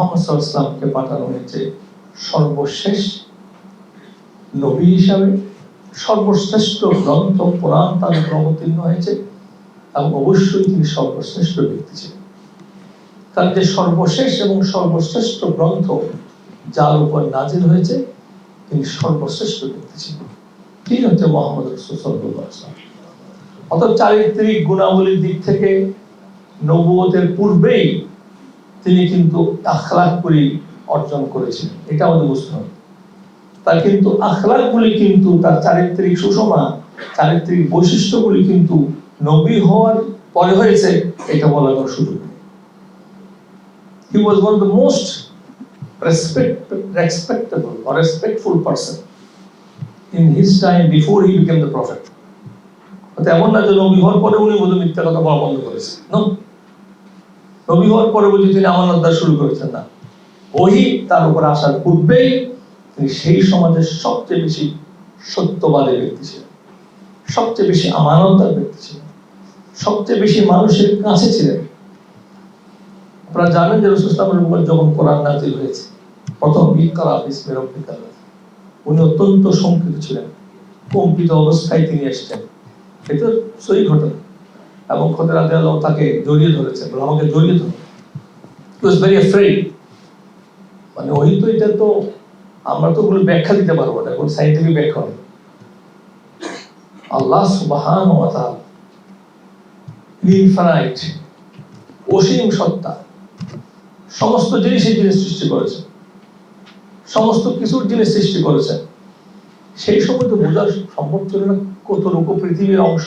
মোহাম্মদ সাল্লামকে পাঠানো হয়েছে সর্বশেষ নবী হিসাবে, সর্বশ্রেষ্ঠ গ্রন্থ পুরাণ তার অবতীর্ণ হয়েছে এবং অবশ্যই তিনি সর্বশ্রেষ্ঠ ব্যক্তি ছিলেন। কারণ যে সর্বশেষ এবং সর্বশ্রেষ্ঠ গ্রন্থ যার উপর নাজিল হয়েছে, তিনি সর্বশ্রেষ্ঠ ব্যক্তি ছিলেন। তিনি হচ্ছে মোহাম্মদ রসুল অর্থাৎ চারিত্রিক গুণাবলীর দিক থেকে নবুয়তের পূর্বেই তিনি কিন্তু আখলাকগুলি অর্জন করেছিলেন। এটা আমাদের বুঝতে হবে। তার কিন্তু আখলাকগুলি কিন্তু তার চারিত্রিক সুষমা চারিত্রিক বৈশিষ্ট্যগুলি কিন্তু নবী হওয়ার পরে হয়েছে এটা বলার কোনো সুযোগ he was one the most respect, respectable or respectful person in his time before he became the এমন না যে নবী হওয়ার পরে উনি বোধ মিথ্যা কথা বলা বন্ধ করেছে. নবী হওয়ার পরে বুঝি তিনি আমানত শুরু করেছেন না। ওহি তার উপর আসার পূর্বেই তিনি সেই সমাজের সবচেয়ে বেশি সত্যবাদী ব্যক্তি ছিলেন। সবচেয়ে বেশি আমানতদার ব্যক্তি ছিলেন। সবচেয়ে বেশি মানুষের কাছে ছিলেন। আপনারা জানেন যে রসুলামের উপর যখন কোরআন নাজিল হয়েছে, প্রথম বিকরা বিস্মের অব্দিকাল উনি অত্যন্ত শঙ্কিত ছিলেন। কম্পিত অবস্থায় তিনি এসেছেন। এটা সই ঘটনা এবং খোদেরা দেয়াল তাকে জড়িয়ে ধরেছে বলে আমাকে জড়িয়ে ধরে ওয়াজ ভেরি অ্যাফ্রেড মানে ওই তো এটা তো আমরা তো ওগুলো ব্যাখ্যা দিতে পারব না, কোনো সাইন্টিফিক ব্যাখ্যা নেই। আল্লাহ সুবাহান ইনফাইনাইট অসীম সত্তা, সমস্ত জিনিসের জিনিস সৃষ্টি করেছে। সমস্ত কিছুর জিনিস সৃষ্টি করেছেন সেই সময় তো বোঝা সম্ভব ছিল না কতটুকু পৃথিবীর অংশ।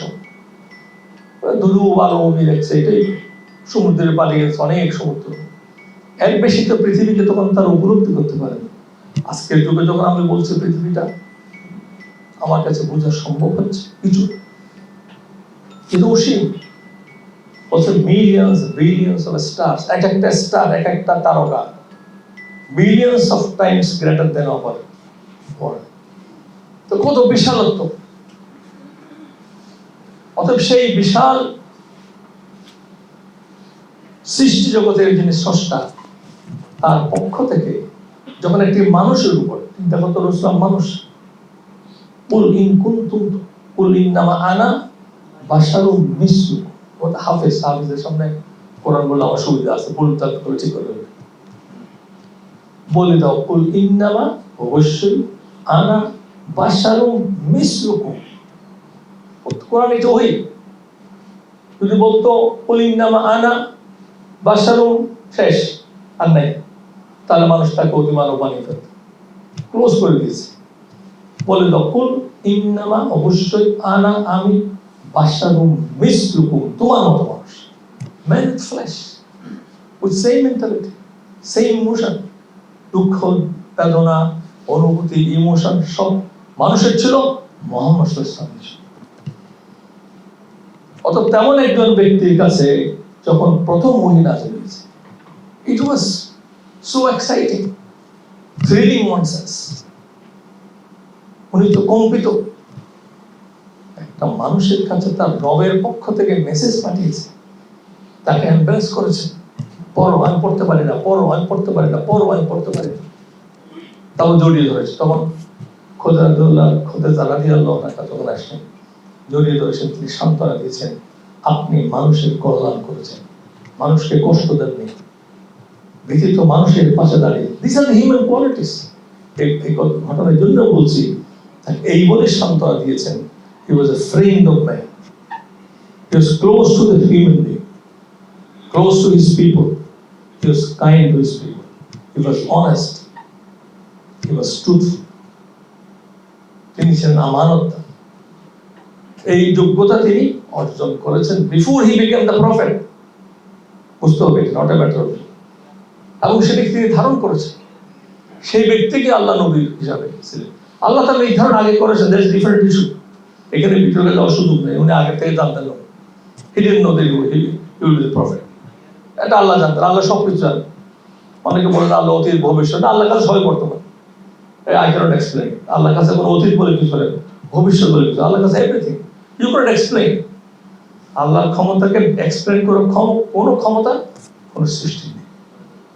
ধুধু বালো দেখছে এটাই সমুদ্রের পাড়ে গেছে, অনেক সমুদ্র। এর বেশি তো পৃথিবীকে তখন তার উপলব্ধি করতে পারেন। আজকের যুগে যখন আমি বলছি পৃথিবীটা, আমার কাছে বোঝা সম্ভব হচ্ছে কিছু। কিন্তু অসীম, বলছে মিলিয়ন্স বিলিয়ন্স অফ স্টার্স এক একটা স্টার এক একটা তারকা billions of times greater than world তো কত বিশালত্ব। অতএব সেই বিশাল সৃষ্টি জগতের যিনি স্রষ্টা, তার পক্ষ থেকে যখন একটি মানুষের উপর চিন্তা করতে রসলাম মানুষ, কুল ইন কুন্তুম ইন নামা আনা মিসু ওটা হাফেজ হাফেজের সামনে কোরআন বলে আছে, ভুল করে ঠিক করে বলে দাও, কুল ইন্নামা অবশ্যই আনা বাসারু মিসলুকুম। কোরআন এটা যদি বলতো কুল ইন্নামা আনা বাসারু শেষ, আর নাই। তাহলে মানুষ তাকে অতিমানব বানিয়ে ফেলত। ক্লোজ করে দিয়েছে। বলে দাও কুল ইন্নামা অবশ্যই আনা আমি বাসারুম মিসলুকুম তোমার মতো মানুষ। Man flesh with same mentality same emotion দুঃখ, বেদনা, অনুভূতি ইমোশন সব মানুষের ছিল মোহাম্মদ ইসলামের ছিল। অত তেমন একজন ব্যক্তির কাছে যখন প্রথম মহিলা চলেছে it was so exciting thrilling one উনি তো কম্পিত। একটা মানুষের কাছে তার রবের পক্ষ থেকে মেসেজ পাঠিয়েছে। তাকে এম্বারেস করেছে। পড়ো আমি পড়তে পারি না পড়ো আমি পড়তে পারি না পড়ো আমি পড়তে পারি না। তাও জড়িয়ে ধরেছে। তখন খোদে জানা দিয়ে আল্লাহ তখন আসলেন। জড়িয়ে ধরেছেন তিনি সান্ত্বনা দিয়েছেন। আপনি মানুষের কল্যাণ করেছেন। মানুষকে কষ্ট দেননি। ব্যতীত মানুষের পাশে দাঁড়িয়ে। দিস আর হিউম্যান কোয়ালিটিস এই ঘটনার জন্য বলছি এই বলে সান্ত্বনা দিয়েছেন। He was a friend of man he was close to the human being close to his people he was kind to his people he was honest he was truthful তিনি ছিলেন আমানত এই যোগ্যতা তিনি অর্জন করেছেন before he became the prophet. বুঝতে হবে নট এ ম্যাটার এবং সেটাকে তিনি ধারণ করেছেন। সেই ব্যক্তিকে আল্লাহ নবী হিসাবে ছিলেন। আল্লাহ তার নির্ধারণ আগে করেছেন দ্যাট ডিফারেন্ট ইস্যু এখানে বিতর্কে যাওয়ার সুযোগ নেই, উনি আগে থেকে জানতেন না হিডেন নদী উইল বি প্রফেট এটা আল্লাহ জানতেন, আল্লাহ সব কিছু জানেন অনেকে বলেন, আল্লাহ অতীত, ভবিষ্যৎ। আল্লাহ কাছে সবাই বর্তমান। আই ক্যানট এক্সপ্লেন আল্লাহ কাছে কোনো অতীত বলে কিছু নেই ভবিষ্যৎ বলে কিছু। আল্লাহ কাছে এভরিথিং ইউ ক্যানট এক্সপ্লেন আল্লাহর ক্ষমতাকে এক্সপ্লেন করে কোনো ক্ষমতা কোনো সৃষ্টি নেই।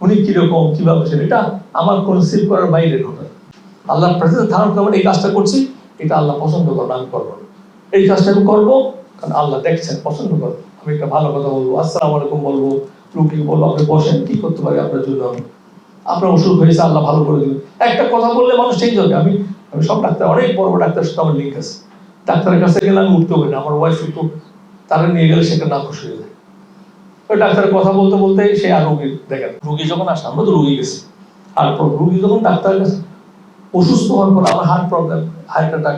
উনি কীরকম, কীভাবে ছিলেন, এটা আমার কনসিভ করার বাইরে ঘটনা আল্লাহ প্রেসেন্স ধারণ করবেন এই কাজটা করছি, এটা আল্লাহ পছন্দ করেন আমি করব। এই কাজটা আমি করব, কারণ আল্লাহ দেখছেন, পছন্দ করেন আমি একটা ভালো কথা বলব, আসসালামু আলাইকুম বলব রুগী বলব, আপনি বসেন, কি করতে পারি আপনার জন্য? আপনার অসুখ হয়েছে, আল্লাহ ভালো করে দিবেন। একটা কথা বললে মানুষ চেঞ্জ হবে। আমি আমি সব ডাক্তার, অনেক বড় বড় ডাক্তার সাথে আমার লিঙ্ক আছে। ডাক্তারের কাছে গেলে আমি উঠতে পারি না, আমার ওয়াইফ একটু তারা নিয়ে গেলে না খুশি হয়ে যায়। ওই ডাক্তারের কথা বলতে বলতে সে আর রুগী দেখেন রুগী যখন আসে, আমরা তো রুগী গেছি। আর রুগী যখন ডাক্তারের কাছে অসুস্থ হওয়ার পর আমার হার্ট প্রবলেম হার্ট অ্যাটাক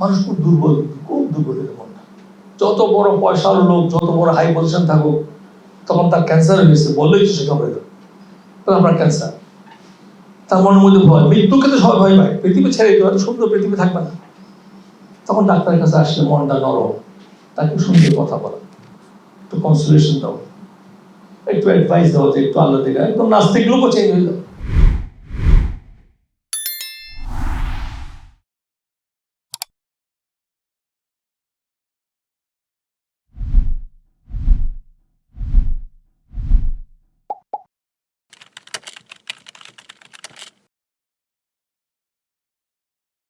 মানুষ খুব দুর্বল খুব দুর্বল মনটা যত বড় পয়সার লোক, যত বড় হাই পজিশন থাকুক, তখন তার ক্যান্সার হয়েছে বললেই তো সে ঘাবড়ে যাবে আপনার ক্যান্সার তার মনের মধ্যে ভয়, মৃত্যুকে তো সবাই ভয় পায়। পৃথিবী ছেড়ে দিতে সুন্দর পৃথিবী থাকবে না। তখন ডাক্তারের কাছে আসলে মনটা নরম। তাকে সুন্দর কথা বলা। একটু কনসুলেশন দাও। একটু অ্যাডভাইস দাও যে একটু আল্লাহ থেকে একদম নাস্তিক লোকও চেঞ্জ হয়ে যাবে।